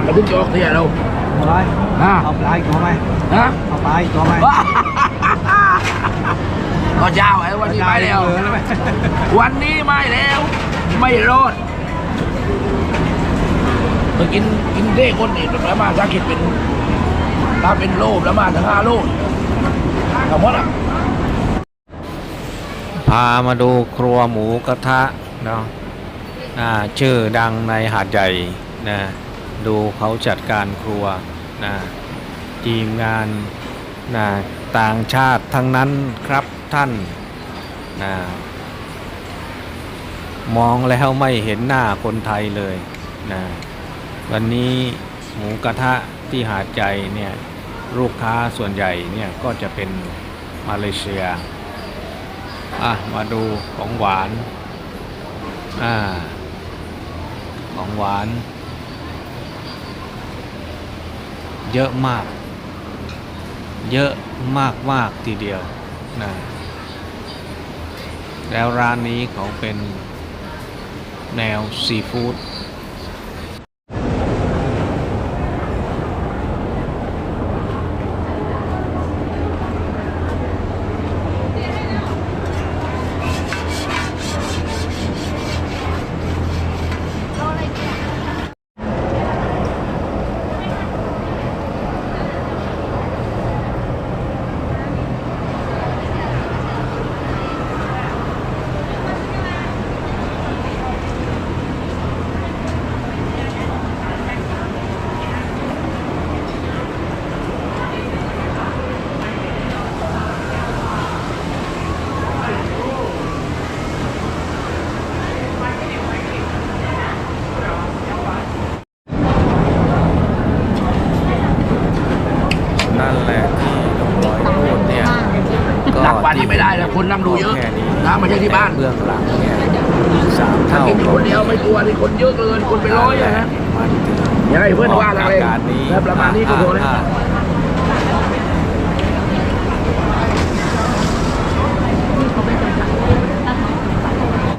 ากระดึงจะออกเสียเราอะไรฮะเอาปลาอีกตัวไหมฮะเอาปลาอีกตัวไหมก็เจ้าไอ้วันนี้ไม่แล้วเออแล้วไหมวันนี้ไม่แล้ว ไม่รอดมากินกินเด้คนนี่แล้วมาถ้าคิดเป็นถ้าเป็นโลแล้วมาถึงห้าโลคำว่าอะพามาดูครัวหมูกระทะเนาะอ่าชื่อดังในหาดใหญ่นะ ดูเขาจัดการครัวนะทีมงานนะต่างชาติทั้งนั้นครับท่านนะมองแล้วไม่เห็นหน้าคนไทยเลยนะวันนี้หมูกระทะที่หาดใหญ่เนี่ยลูกค้าส่วนใหญ่เนี่ยก็จะเป็นมาเลเซียอะมาดูของหวานอ่าของหวาน เยอะมาก เยอะมากมากทีเดียวนะแล้วร้านนี้เขาเป็นแนวซีฟู้ด แหละที่น้องร้อยพูดเนี่ยหนักกว่านี้ไม่ได้แล้วคนนั่งดูเยอะแค่นี้นะไม่ใช่ที่บ้านเบื้องหลังเนี่ยสามถ้าเท่ากินคนเดียวไม่กลัวนี่คนเยอะเกินคนไปร้อยอะฮะมันถึงอย่าให้เพื่อนว่าอะไรอากาศนี้แล้วประมาณนี้ก็พอแล้วถ้า